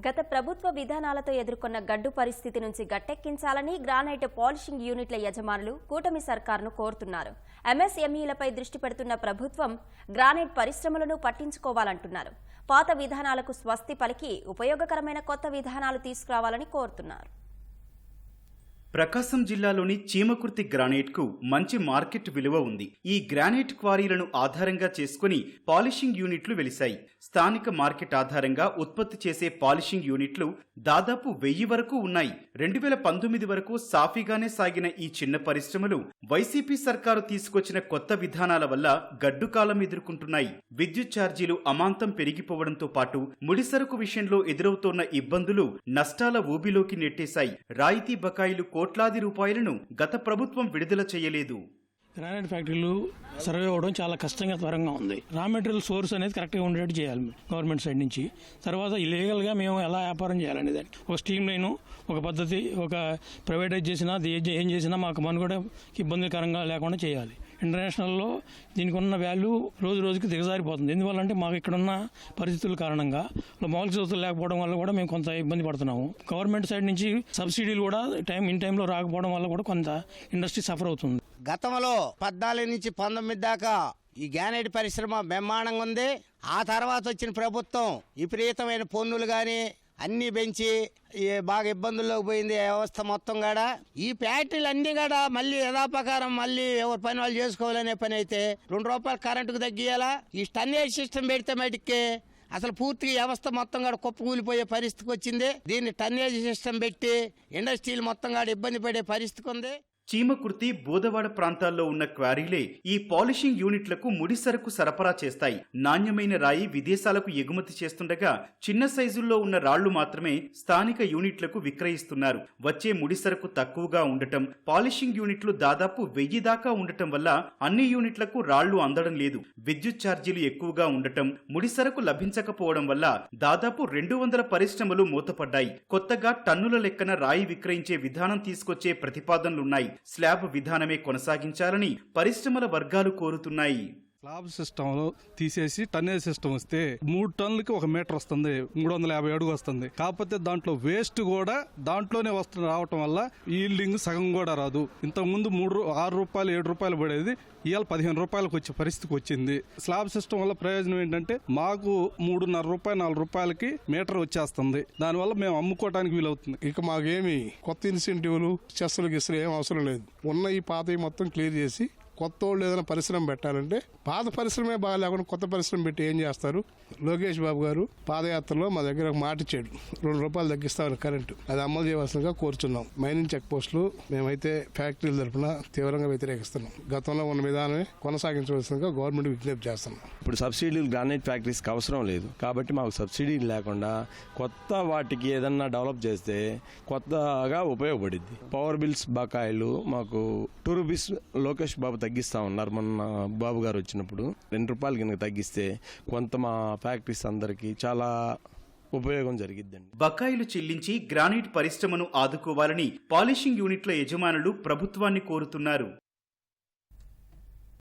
గత ప్రభుత్వ విధానాలతో ఎదుర్కొన్న గడ్డు పరిస్థితి నుంచి గట్టెక్కించాలని గ్రానైట్ పాలిషింగ్ యూనిట్ల యజమానులు కూటమి సర్కారును కోరుతున్నారు. ఎంఎస్ఎంఈలపై దృష్టి పెడుతున్న ప్రభుత్వం గ్రానైట్ పరిశ్రమలను పట్టించుకోవాలంటున్నారు. పాత విధానాలకు స్వస్తి పలికి ఉపయోగకరమైన కొత్త విధానాలు తీసుకురావాలని కోరుతున్నారు. ప్రకాశం జిల్లాలోని చీమకుర్తి గ్రానైట్కు మంచి మార్కెట్ విలువ ఉంది. ఈ గ్రానైట్ క్వారీలను ఆధారంగా చేసుకుని పాలిషింగ్ యూనిట్లు వెలిశాయి. స్థానిక మార్కెట్ ఆధారంగా ఉత్పత్తి చేసే పాలిషింగ్ యూనిట్లు దాదాపు వెయ్యి వరకు ఉన్నాయి. రెండు వేల పంతొమ్మిది వరకు సాఫీగానే సాగిన ఈ చిన్న పరిశ్రమలు వైసీపీ సర్కారు తీసుకొచ్చిన కొత్త విధానాల వల్ల గడ్డుకాలం ఎదుర్కొంటున్నాయి. విద్యుత్ ఛార్జీలు అమాంతం పెరిగిపోవడంతో పాటు ముడిసరుకు విషయంలో ఎదురవుతోన్న ఇబ్బందులు నష్టాల ఊబిలోకి నెట్టేశాయి. రాయితీ బకాయిలు కోట్లాది రూపాయలను గత ప్రభుత్వం విడుదల చేయలేదు. గ్రానైట్ ఫ్యాక్టరీలు సర్వే అవ్వడం చాలా కష్టంగా త్వరంగా ఉంది. రా మెటీరియల్ సోర్స్ అనేది కరెక్ట్గా ఉండేట్టు చేయాలి గవర్నమెంట్ సైడ్ నుంచి. తర్వాత ఇల్లీగల్గా మేము ఎలా వ్యాపారం చేయాలనేది. ఒక స్ట్రీమ్ లైన్ ఒక పద్ధతి ఒక ప్రైవేటైజ్ చేసినా ఏం చేసినా మాకు మనుగడ ఇబ్బందికరంగా లేకుండా చేయాలి. ఇంటర్నేషనల్లో దీనికి ఉన్న వాల్యూ రోజు రోజుకి దిగజారిపోతుంది. ఎందువల్లంటే మాకు ఇక్కడ ఉన్న పరిస్థితుల కారణంగా మౌలిక సదుపాయాలు లేకపోవడం వల్ల కూడా మేము కొంత ఇబ్బంది పడుతున్నాము. గవర్నమెంట్ సైడ్ నుంచి సబ్సిడీలు కూడా టైం ఇన్ టైంలో రాకపోవడం వల్ల కూడా కొంత ఇండస్ట్రీ సఫర్ అవుతుంది. గతంలో పద్నాలుగు నుంచి పంతొమ్మిది దాకా ఈ గ్యానైట్ పరిశ్రమ బ్రహ్మాండంగా ఉంది. ఆ తర్వాత వచ్చిన ప్రభుత్వం విపరీతమైన పన్నులు కానీ అన్నీ పెంచి బాగా ఇబ్బందుల్లోకి పోయింది వ్యవస్థ మొత్తం కాడ. ఈ ఫ్యాక్టరీలు అన్నీ కాడ మళ్ళీ యథాపకారం మళ్ళీ ఎవరి పని వాళ్ళు చేసుకోవాలనే పని అయితే రెండు రూపాయలు కరెంటుకు తగ్గియాలా ఈ స్టన్నేజ్ సిస్టమ్ పెడితే మటుకే అసలు పూర్తిగా వ్యవస్థ మొత్తం కూడా కుప్పకూలిపోయే పరిస్థితికి వచ్చింది. దీన్ని టన్నేజ్ సిస్టమ్ పెట్టి ఇండస్ట్రీలు మొత్తం కూడా ఇబ్బంది పడే పరిస్థితి ఉంది. చీమకుర్తి బోదవాడ ప్రాంతాల్లో ఉన్న క్వారీలే ఈ పాలిషింగ్ యూనిట్లకు ముడిసరకు సరఫరా చేస్తాయి. నాణ్యమైన రాయి విదేశాలకు ఎగుమతి చేస్తుండగా చిన్న సైజుల్లో ఉన్న రాళ్ళు మాత్రమే స్థానిక యూనిట్లకు విక్రయిస్తున్నారు. వచ్చే ముడిసరకు తక్కువగా ఉండటం పాలిషింగ్ యూనిట్లు దాదాపు వెయ్యి దాకా ఉండటం వల్ల అన్ని యూనిట్లకు రాళ్ళు అందడం లేదు. విద్యుత్ ఛార్జీలు ఎక్కువగా ఉండటం ముడిసరకు లభించకపోవడం వల్ల దాదాపు రెండు వందల పరిశ్రమలు మూతపడ్డాయి. కొత్తగా టన్నుల లెక్కన రాయి విక్రయించే విధానం తీసుకొచ్చే ప్రతిపాదనలున్నాయి. స్లాబ్ విధానమే కొనసాగించాలని పరిశ్రమల వర్గాలు కోరుతున్నాయి. స్లాబ్ సిస్టంలో తీసేసి టన్నేజ్ సిస్టమ్ వస్తే మూడు టన్నులకి ఒక మీటర్ వస్తుంది మూడు వందల యాభై అడుగు వస్తుంది. కాకపోతే దాంట్లో వేస్ట్ కూడా దాంట్లోనే వస్తుంది రావటం వల్ల ఈల్డింగ్ సగం కూడా రాదు. ఇంతకుముందు మూడు రూ- ఆరు రూపాయలు ఏడు రూపాయలు పడేది ఇవాళ పదిహేను రూపాయలకు వచ్చే పరిస్థితికి వచ్చింది. స్లాబ్ సిస్టమ్ వల్ల ప్రయోజనం ఏంటంటే మాకు మూడున్నర రూపాయలు నాలుగు రూపాయలకి మీటర్ వచ్చేస్తుంది. దానివల్ల మేము అమ్ముకోవడానికి వీలవుతుంది. ఇక మాకేమి కొత్త ఇన్సెంటివ్లు చెస్సులు గిస్సులు ఏం అవసరం లేదు. ఉన్న ఈ పాతవి మొత్తం క్లియర్ చేసి కొత్త వాళ్ళు ఏదైనా పరిశ్రమ పెట్టాలంటే పాత పరిశ్రమే బాగా లేకుండా కొత్త పరిశ్రమ పెట్టి ఏం చేస్తారు? లోకేష్ బాబు గారు పాదయాత్రలో మా దగ్గర ఒక మాట ఇచ్చాడు. రెండు రూపాయలు తగ్గిస్తామని కరెంటు అది అమలు చేయవలసిందిగా కోరుచున్నాం. మైనింగ్ చెక్ పోస్టులు మేమైతే ఫ్యాక్టరీల తరఫున తీవ్రంగా వ్యతిరేకిస్తున్నాం. గతంలో ఉన్న విధానమే కొనసాగించవలసిందిగా గవర్నమెంట్ విజ్ఞప్తి చేస్తున్నాం. ఇప్పుడు సబ్సిడీలు గ్రానైట్ ఫ్యాక్టరీస్కి అవసరం లేదు. కాబట్టి మాకు సబ్సిడీలు లేకుండా కొత్త వాటికి ఏదన్నా డెవలప్ చేస్తే కొత్తగా ఉపయోగపడింది పవర్ బిల్స్ బకాయిలు మాకు టూ రూపీస్ లోకేష్ బాబు తగ్గి తగ్గిస్తా ఉన్నారు. మొన్న బాబు గారు వచ్చినప్పుడు రెండు రూపాయలు కనుక తగ్గిస్తే కొంత మా ఫ్యాక్టరీస్ అందరికీ చాలా ఉపయోగం జరిగిద్దండి. బకాయిలు చెల్లించి గ్రానైట్ పరిశ్రమను ఆదుకోవాలని పాలిషింగ్ యూనిట్ల యజమానులు ప్రభుత్వాన్ని కోరుతున్నారు.